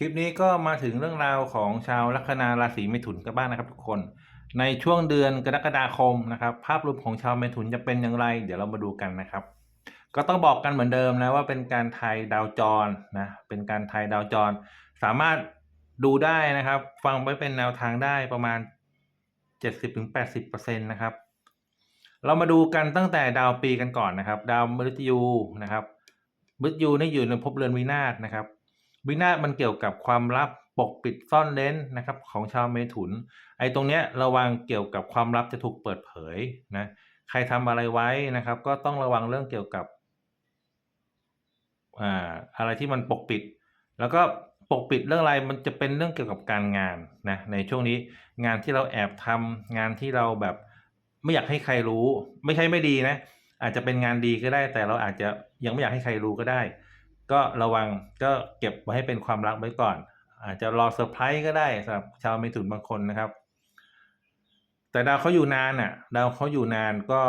คลิปนี้ก็มาถึงเรื่องราวของชาวลัคนาราศีเมถุนกันบ้างนะครับทุกคน ในช่วงเดือนกรกฎาคมนะครับ ภาพรวมของชาวเมถุนจะเป็นอย่างไร เดี๋ยวเรามาดูกันนะครับ ก็ต้องบอกกันเหมือนเดิมนะว่าเป็นการทายดาวจรนะเป็นการทายดาวจร สามารถดูได้นะครับ ฟังไว้เป็นแนวทางได้ประมาณ 70-80%นะครับเรามาดูกันตั้งแต่ดาวปีกันก่อนนะครับ ดาวมฤตยูนะครับมฤตยูนี่อยู่ในภพเรือนวินาศนะครับ วินาศมันเกี่ยวกับความลับปกปิดซ่อนเร้นนะครับของชาวเมถุน ไอ้ตรงเนี้ยระวังเกี่ยวกับความลับจะถูกเปิดเผยนะใครทำอะไรไว้นะครับ ก็ต้องระวังเรื่องเกี่ยวกับอ่าอะไรที่มันปกปิด แล้วก็ปกปิดเรื่องอะไรมันจะเป็นเรื่องเกี่ยวกับการงานนะในช่วงนี้งานที่เราแอบทำงานที่เราแบบไม่อยากให้ใครรู้ ไม่ใช่ไม่ดีนะ อาจจะเป็นงานดีก็ได้ แต่เราอาจจะยังไม่อยากให้ใครรู้ก็ได้ ก็ระวังก็เก็บไว้ให้เป็นความลับไว้ก่อน อาจจะรอเซอร์ไพรส์ก็ได้สำหรับชาวเมถุนบางคนนะครับ แต่ดาวเขาอยู่นานอะ ดาวเขาอยู่นานก็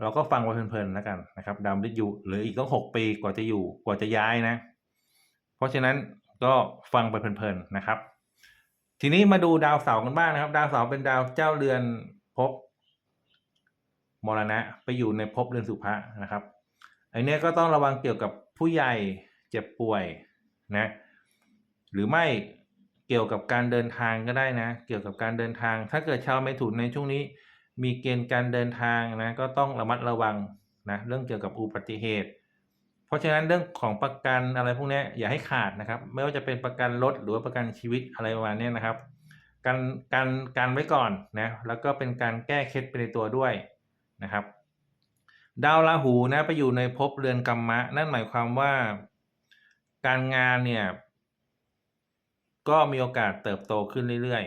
เราก็ฟังไว้เพลินๆแล้วกันนะครับ ดาวมฤตยูหรืออีกต้องหกปีกว่าจะอยู่กว่าจะย้ายนะ เพราะฉะนั้นก็ฟังไปเพลินๆนะครับ ทีนี้มาดูดาวเสาร์กันบ้างนะครับ ดาวเสาร์เป็นดาวเจ้าเรือนภพมรณะไปอยู่ในภพเรือนสุภะนะครับอันเนี้ยก็ต้องระวังเกี่ยวกับผู้ใหญ่ เจ็บป่วยนะหรือไม่เกี่ยวกับการเดินทางก็ได้นะ เกี่ยวกับการเดินทาง ถ้าเกิดชาวเมถุนในช่วงนี้ มีเกณฑ์การเดินทางนะก็ต้องระมัดระวังนะเรื่องเกี่ยวกับอุบัติเหตุ เพราะฉะนั้นเรื่องของประกันอะไรพวกนี้อย่าให้ขาดนะครับ ไม่ว่าจะเป็นประกันรถหรือว่าประกันชีวิตอะไรประมาณนี้นะครับการการการไว้ก่อนนะแล้วก็เป็นการแก้เคล็ดไปในตัวด้วยนะครับ ดาวราหูนะไปอยู่ในภพเรือนกรรมะ นั่นหมายความว่า การงานเนี่ย ก็มีโอกาสเติบโตขึ้นเรื่อย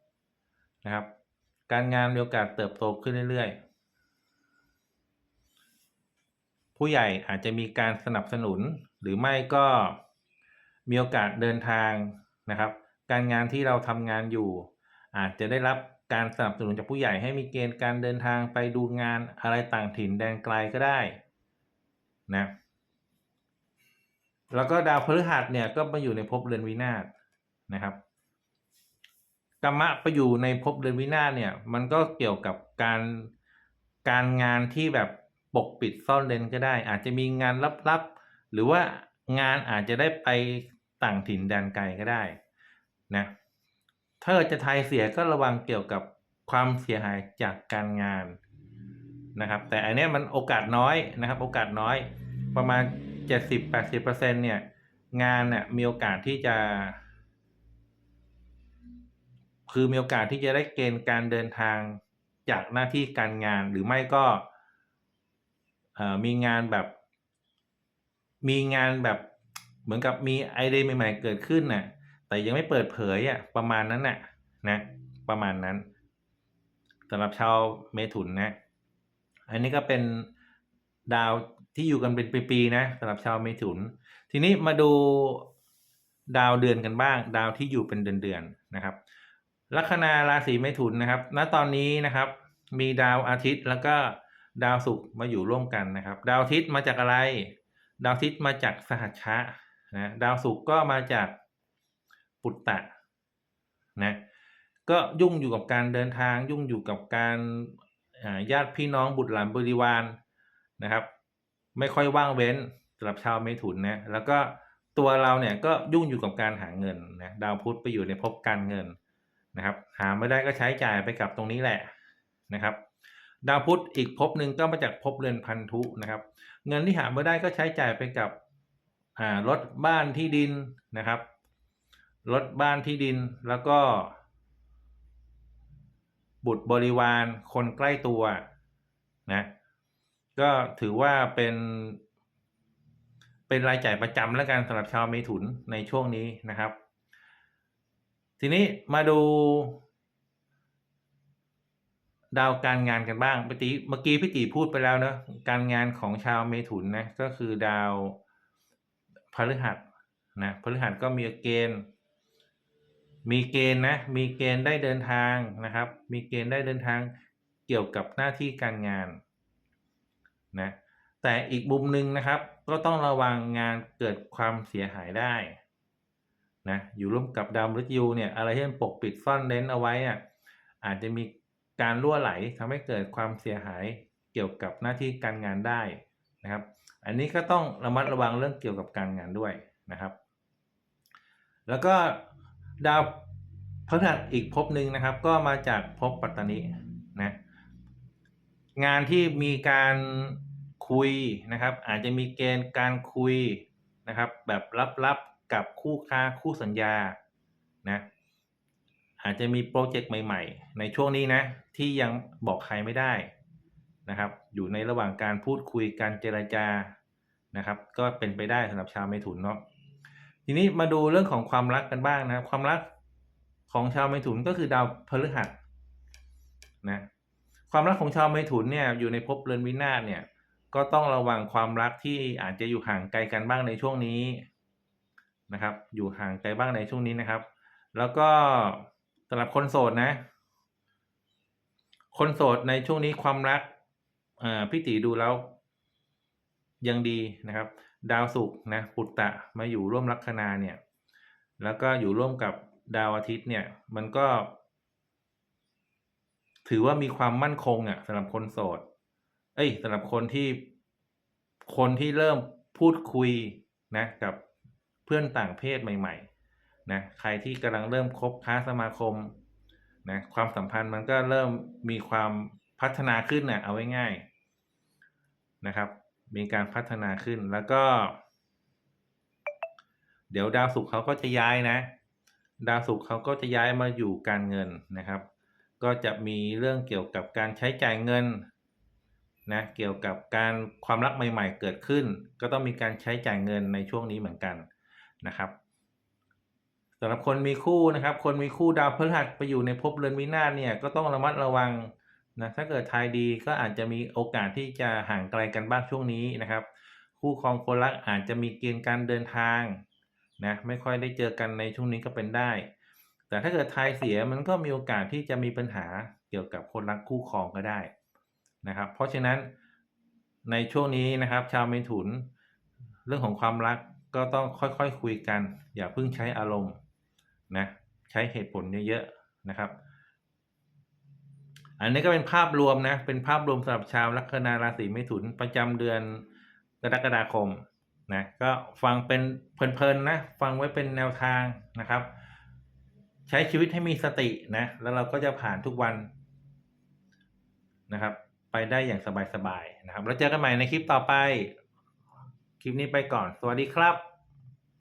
ๆนะครับ การงานมีโอกาสเติบโตขึ้นเรื่อยๆ ผู้ใหญ่อาจจะมีการสนับสนุนหรือไม่ก็มีโอกาสเดินทางนะครับ การงานที่เราทำงานอยู่ อาจจะได้รับการสนับสนุนจากผู้ใหญ่ให้มีเกณฑ์การเดินทางไปดูงานอะไรต่างถิ่นแดนไกลก็ได้นะ แล้วก็ดาวพฤหัสเนี่ยก็มาอยู่ในภพเรือนวินาศนะครับกรรมะไปอยู่ในภพเรือนวินาศเนี่ย มันก็เกี่ยวกับการการงานที่แบบปกปิดซ่อนเร้นก็ได้ อาจจะมีงานลับๆ หรือว่างานอาจจะได้ไปต่างถิ่นแดนไกลก็ได้นะถ้าเกิดจะทายเสียก็ระวังเกี่ยวกับความเสียหายจากการงานนะครับ แต่อันนี้มันโอกาสน้อยนะครับ โอกาสน้อยประมาณ 70-80%เนี่ย งานเนี่ยมีโอกาสที่จะ คือมีโอกาสที่จะได้เกณฑ์การเดินทางจากหน้าที่การงานหรือไม่ก็มีงานแบบ มีงานแบบเหมือนกับมีไอเดียใหม่ ๆ เกิดขึ้นน่ะแต่ยังไม่เปิดเผยอะประมาณนั้นน่ะนะ ประมาณนั้นสำหรับชาวเมถุนนะ อันนี้ก็เป็นดาว ที่อยู่กันเป็นปีๆนะสำหรับชาวเมถุน ทีนี้มาดูดาวเดือนกันบ้าง ดาวที่อยู่เป็นเดือนๆนะครับ ลัคนาราศีเมถุนนะครับ ณตอนนี้นะครับ มีดาวอาทิตย์แล้วก็ดาวศุกร์มาอยู่ร่วมกันนะครับ ดาวอาทิตย์มาจากอะไร ดาวอาทิตย์มาจากสหัชชะนะดาวศุกร์ก็มาจากปุตตะนะก็ยุ่งอยู่กับการเดินทาง ยุ่งอยู่กับการญาติพี่น้องบุตรหลานบริวารนะครับ ไม่ค่อยว่างเว้นสำหรับชาวเมถุนนะแล้วก็ตัวเราเนี่ยก็ยุ่งอยู่กับการหาเงินนะดาวพุธไปอยู่ในภพการเงินนะครับ หาไม่ได้ก็ใช้จ่ายไปกับตรงนี้แหละนะครับ ดาวพุธอีกภพหนึ่งก็มาจากภพเรือนพันธุนะครับ เงินที่หาไม่ได้ก็ใช้จ่ายไปกับรถบ้านที่ดินนะครับรถบ้านที่ดินแล้วก็ บุตรบริวารคนใกล้ตัวนะ ก็ถือว่าเป็น เป็นรายจ่ายประจำแล้วกันสำหรับชาวเมถุนในช่วงนี้นะครับ ทีนี้มาดู ดาวการงานกันบ้างปติเมื่อกี้พี่ตีพูดไปแล้วเนะการงานของชาวเมถุนนะก็คือดาวพฤหัสนะพฤหัสก็มีเกณฑ์ มีเกณฑ์นะ มีเกณฑ์ได้เดินทางนะครับ มีเกณฑ์ได้เดินทางเกี่ยวกับหน้าที่การงาน นะแต่อีกมุมหนึ่งนะครับ ก็ต้องระวังงานเกิดความเสียหายได้นะอยู่ร่วมกับดาวมฤตยูเนี่ยอะไรที่มันปกปิดซ่อนเร้นเอาไว้อะอาจจะมีการรั่วไหลทำให้เกิดความเสียหายเกี่ยวกับหน้าที่การงานได้นะครับ อันนี้ก็ต้องระมัดระวังเรื่องเกี่ยวกับการงานด้วยนะครับ แล้วก็ดาวพฤหัสอีกภพหนึ่งนะครับ ก็มาจากภพปัตตานี งานที่มีการคุยนะครับ อาจจะมีเกณฑ์การคุยนะครับ แบบลับๆกับคู่ค้าคู่สัญญานะอาจจะมีโปรเจกต์ใหม่ๆ ในช่วงนี้นะที่ยังบอกใครไม่ได้นะครับ อยู่ในระหว่างการพูดคุยการเจรจานะครับ ก็เป็นไปได้สำหรับชาวเมถุนเนาะทีนี้มาดูเรื่องของความรักกันบ้างนะครับ ความรักของชาวเมถุนก็คือดาวพฤหัสนะ ความรักของชาวเมถุนเนี่ยอยู่ในภพเรือนวินาศเนี่ยก็ต้องระวังความรักที่อาจจะอยู่ห่างไกลกันบ้างในช่วงนี้นะครับ อยู่ห่างไกลบ้างในช่วงนี้นะครับ แล้วก็สำหรับคนโสดนะ คนโสดในช่วงนี้ความรักอ่าพี่ตีดูแล้วยังดีนะครับ ดาวศุกร์นะปุตตะมาอยู่ร่วมลัคนาเนี่ย แล้วก็อยู่ร่วมกับดาวอาทิตย์เนี่ย มันก็ ถือว่ามีความมั่นคงอะสำหรับคนโสด เอ้ยสำหรับคนที่คนที่เริ่มพูดคุยนะกับเพื่อนต่างเพศใหม่ๆนะใครที่กำลังเริ่มคบค้าสมาคมนะความสัมพันธ์มันก็เริ่มมีความพัฒนาขึ้นนะเอาไว้ง่ายนะครับ มีการพัฒนาขึ้นแล้วก็ เดี๋ยวดาวศุกร์เขาก็จะย้ายนะ ดาวศุกร์เขาก็จะย้ายมาอยู่การเงินนะครับ ก็จะมีเรื่องเกี่ยวกับการใช้จ่ายเงินนะเกี่ยวกับการความรักใหม่ ๆ เกิดขึ้น ก็ต้องมีการใช้จ่ายเงินในช่วงนี้เหมือนกันนะครับสำหรับคนมีคู่นะครับ คนมีคู่ดาวพฤหัสไปอยู่ในภพเรือนวินาศเนี่ยก็ต้องระมัดระวังนะถ้าเกิดทายดีก็อาจจะมีโอกาสที่จะห่างไกลกันบ้างช่วงนี้นะครับ คู่ครองคนรักอาจจะมีเกณฑ์การเดินทางนะไม่ค่อยได้เจอกันในช่วงนี้ก็เป็นได้ แต่ถ้าเกิดทายเสียมันก็มีโอกาสที่จะมีปัญหาเกี่ยวกับคนรักคู่ครองก็ได้นะครับ เพราะฉะนั้นในช่วงนี้นะครับ ชาวเมถุน เรื่องของความรักก็ต้องค่อยๆคคุยกัน อย่าเพิ่งใช้อารมณ์นะใช้เหตุผลเยอะๆนะครับ อันนี้ก็เป็นภาพรวมนะเป็นภาพรวมสำหรับชาวลัคนาราศีเมถุนประจำเดือนกรกฎาคมนะก็ฟังเป็นเพลินๆนะฟังไว้เป็นแนวทางนะครับ ใช้ชีวิตให้มีสตินะ แล้วเราก็จะผ่านทุกวันนะครับ ไปได้อย่างสบายๆนะครับ แล้วเจอกันใหม่ในคลิปต่อไป คลิปนี้ไปก่อน สวัสดีครับ